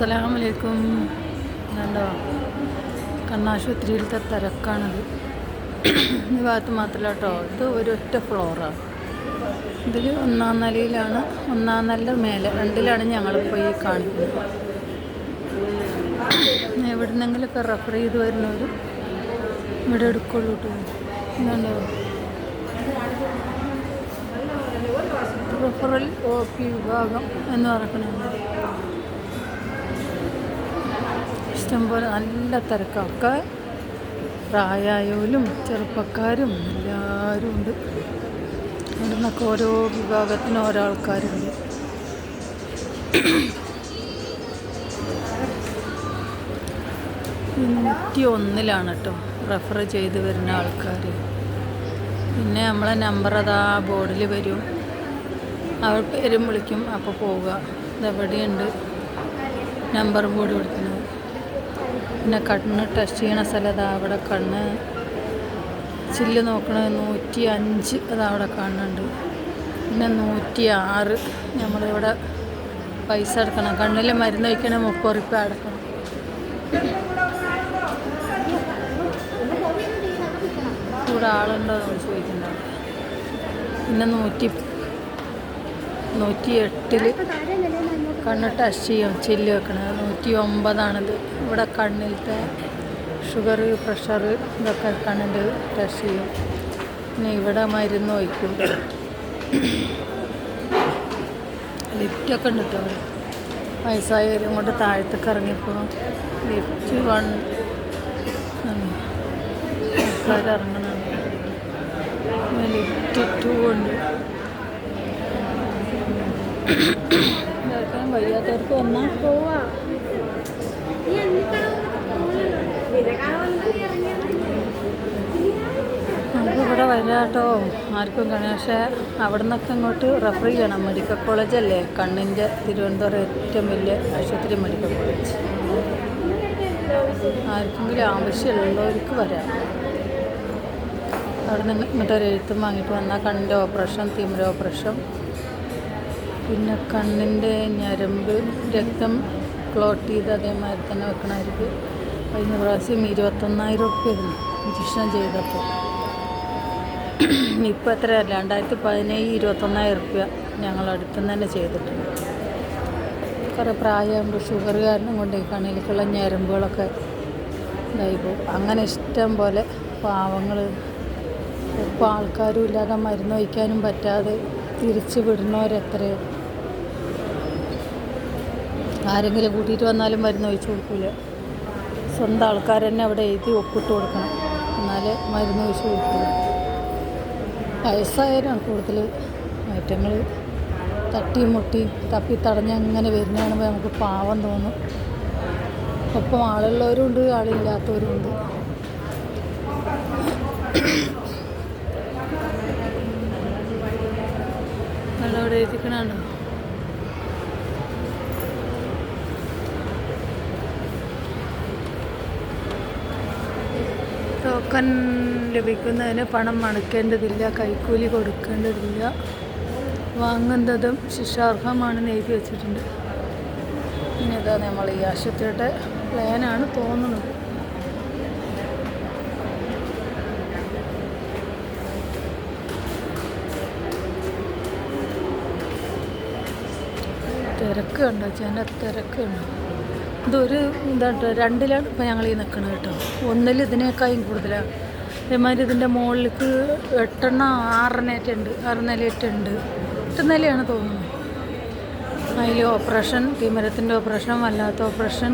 അസ്സലാമലൈക്കും. കണ്ടോ കണ്ണാശുപത്രിയിലത്തെ തിരക്കാണത്. ഈ ഭാഗത്ത് മാത്രമല്ല കേട്ടോ ഇത് ഒരൊറ്റ ഫ്ലോറാണ് ഇതിൽ ഒന്നാം നിലയിലാണ് ഒന്നാം നില മേലെ രണ്ടിലാണ് ഞങ്ങളിപ്പോൾ പോയി കാണിക്കുന്നത്. എവിടെ നിന്നെങ്കിലൊക്കെ റെഫർ ചെയ്ത് വരുന്നവർ ഇവിടെ എടുക്കുള്ളൂ കേട്ടോ എന്താണ്ടോ റെഫറൽ ഒ പി വിഭാഗം എന്ന് പറയുന്നത്. ഇഷ്ടംപോലെ നല്ല തിരക്കൊക്കെ പ്രായമായവരും ചെറുപ്പക്കാരും എല്ലാവരും ഉണ്ട്. അവിടെ നിന്നൊക്കെ ഓരോ വിഭാഗത്തിന് ഓരോ ആൾക്കാരുണ്ട്. നൂറ്റി ഒന്നിലാണ് കേട്ടോ റെഫർ ചെയ്ത് വരുന്ന ആൾക്കാർ. പിന്നെ നമ്മളെ നമ്പർ അതാ ബോർഡിൽ വരും. അവർ പേരും വിളിക്കും അപ്പോൾ പോവുക. ഇതെവിടെയുണ്ട് നമ്പർ ബോർഡ് വിളിക്കുന്നത് പിന്നെ കണ്ണ് ടെസ്റ്റ് ചെയ്യണ സ്ഥലം അതാ അവിടെ കണ്ണ്. ചില്ല് നോക്കണത് നൂറ്റി അഞ്ച് അത് അവിടെ കാണുന്നുണ്ട് പിന്നെ നൂറ്റി ആറ് നമ്മളിവിടെ പൈസ അടക്കണം കണ്ണിൽ മരുന്ന് വയ്ക്കണ മുപ്പത് റുപ്യ അടക്കണം. ഇവിടെ ആളുണ്ടോ എന്ന് ചോദിക്കുന്നുണ്ട് പിന്നെ നൂറ്റി നൂറ്റി എട്ടിൽ കണ്ണ് ടച്ച് ചെയ്യും ചില്ല് വെക്കണത്. നൂറ്റി ഒമ്പതാണിത് ഇവിടെ കണ്ണിലത്തെ ഷുഗർ പ്രഷർ ഇതൊക്കെ കണ്ണിന്റെ ടെസ്റ്റ് ചെയ്യും. പിന്നെ ഇവിടെ മരുന്ന് വയ്ക്കും ലിഫ്റ്റൊക്കെ ഉണ്ട് കേട്ടോ. വയസ്സായവരും കൊണ്ട് താഴത്തേക്ക് ഇറങ്ങിയപ്പോൾ ലിഫ്റ്റ് വൺ ഇറങ്ങണുണ്ട് ലിഫ്റ്റ് ടു ഉണ്ട്. ഇതാക്കാൻ വയ്യാത്തവർക്ക് വന്നാൽ പോവാ. നീ എന്നിട്ടാണ് നമുക്ക് ഇവിടെ വരാം കേട്ടോ. ആർക്കും കാണാം പക്ഷേ അവിടെ നിന്നൊക്കെ ഇങ്ങോട്ട് റെഫർ ചെയ്യണം. മെഡിക്കൽ കോളേജ് അല്ലേ? കണ്ണിന്റെ തിരുവനന്തപുരം ഏറ്റവും വലിയ ആശുപത്രി മെഡിക്കൽ കോളേജ് ആർക്കെങ്കിലും ആവശ്യമുള്ളവർക്ക് വരാം. അവിടെ നിന്ന് ഇങ്ങോട്ട് ഒരു എഴുത്തും വാങ്ങിയിട്ട് വന്നാൽ കണ്ണിന്റെ ഓപ്പറേഷൻ തിമിര ഓപ്പറേഷൻ പിന്നെ കണ്ണിന്റെ ഞരമ്പ് രക്തം ക്ലോട്ട് ചെയ്ത് അതേമാതിരി തന്നെ വെക്കണമായിരിക്കും. കഴിഞ്ഞ പ്രാവശ്യം ഇരുപത്തൊന്നായിരം ഉറുപ്പ്യായിരുന്നു ഇഞ്ചക്ഷൻ ചെയ്തപ്പോൾ. ഇപ്പോൾ എത്ര രണ്ടായിരത്തി പതിനേഴ് ഇരുപത്തൊന്നായിരം ഉറുപ്പ്യ ഞങ്ങൾ അടുത്തുനിന്ന് തന്നെ ചെയ്തിട്ടുണ്ട്. കുറേ പ്രായമാകുമ്പോൾ ഷുഗർ കാരണം കൊണ്ട് ഈ കണ്ണിലേക്കുള്ള ഞരമ്പുകളൊക്കെ ഇതായി പോകും അങ്ങനെ ഇഷ്ടം പോലെ പാവങ്ങൾ ഇപ്പോൾ ആൾക്കാരും ഇല്ലാതെ മരുന്ന് വയ്ക്കാനും പറ്റാതെ തിരിച്ചു വിടുന്നവരെത്രയോ. ആരെങ്കിലും കൂട്ടിയിട്ട് വന്നാലും മരുന്ന് ഒഴിച്ചു കൊടുക്കില്ല സ്വന്തം ആൾക്കാർ തന്നെ അവിടെ എഴുതി ഒപ്പിട്ട് കൊടുക്കണം. എന്നാലേ മരുന്ന് ഒഴിച്ച് കൊടുക്കില്ല വയസ്സായാലാണ് കൂടുതൽ മാറ്റങ്ങൾ തട്ടി മുട്ടി തപ്പി തടഞ്ഞ് അങ്ങനെ വരുന്നതാണ് നമുക്ക് പാവം തോന്നും. ഒപ്പം ആളുള്ളവരും ഉണ്ട് ആളില്ലാത്തവരും ഉണ്ട് അവിടെ എഴുതിക്കണോ ടോക്കൺ ലഭിക്കുന്നതിന് പണം അടയ്ക്കേണ്ടതില്ല കൈക്കൂലി കൊടുക്കേണ്ടതില്ല. വാങ്ങുന്നതും ശിക്ഷാർഹമാണെന്ന് എഴുതി വെച്ചിട്ടുണ്ട്. ഇനി ഇതാ നമ്മൾ ഈ ആശുപത്രിയുടെ പ്ലാനാണ് തോന്നുന്നത്. തിരക്ക് കണ്ടോ ജന തിരക്ക് ഇതൊരു ഇതാട്ടോ രണ്ടിലാണ് ഇപ്പം ഞങ്ങൾ ഈ നിൽക്കുന്നത് കേട്ടോ. ഒന്നിൽ ഇതിനേക്കാളും കൂടുതലാണ് അതേമാതിരി ഇതിന്റെ മുകളിലേക്ക് എട്ടെണ്ണം ആറെണ്ണേറ്റുണ്ട് ആറ് നിലയേറ്റുണ്ട് എട്ട് നിലയാണ് തോന്നുന്നത് അതിൽ ഓപ്പറേഷൻ തീമരത്തിന്റെ ഓപ്പറേഷൻ വല്ലാത്ത ഓപ്പറേഷൻ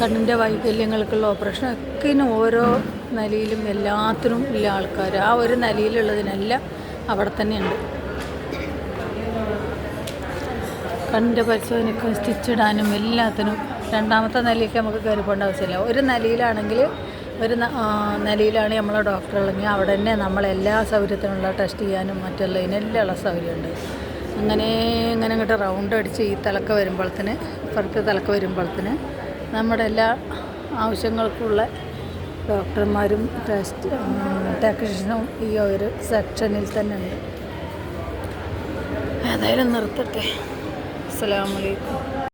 കണ്ണിന്റെ വൈകല്യങ്ങൾക്കുള്ള ഓപ്പറേഷൻ ഒക്കെ ഓരോ നിലയിലും എല്ലാത്തിനും ഉള്ള ആൾക്കാർ ആ ഒരു നിലയിലുള്ളതിനെല്ലാം അവിടെ തന്നെയുണ്ട്. കണ്ണിന്റെ പരിശോധനയ്ക്കും സ്റ്റിച്ചിടാനും എല്ലാത്തിനും രണ്ടാമത്തെ നിലയ്ക്ക് നമുക്ക് കയറി പോകേണ്ട ആവശ്യമില്ല. ഒരു നിലയിലാണെങ്കിൽ ഒരു നിലയിലാണ് നമ്മളെ ഡോക്ടർ ഉള്ളെങ്കിൽ അവിടെ തന്നെ നമ്മളെല്ലാ സൗകര്യത്തിനുള്ള ടെസ്റ്റ് ചെയ്യാനും മറ്റുള്ളതിനെല്ലാം ഉള്ള സൗകര്യമുണ്ട്. അങ്ങനെ ഇങ്ങനെ ഇങ്ങോട്ട് റൗണ്ട് അടിച്ച് ഈ തലക്ക വരുമ്പോഴത്തിന് പുറത്ത് തലക്ക വരുമ്പോഴത്തിന് നമ്മുടെ എല്ലാ ആവശ്യങ്ങൾക്കുള്ള ഡോക്ടർമാരും ടെസ്റ്റ് ടെക്നീഷ്യനും ഈ ഒരു സെക്ഷനിൽ തന്നെ ഉണ്ട് ഏതായാലും നിർത്തട്ടെ. അസ്സാം വലൈക്കും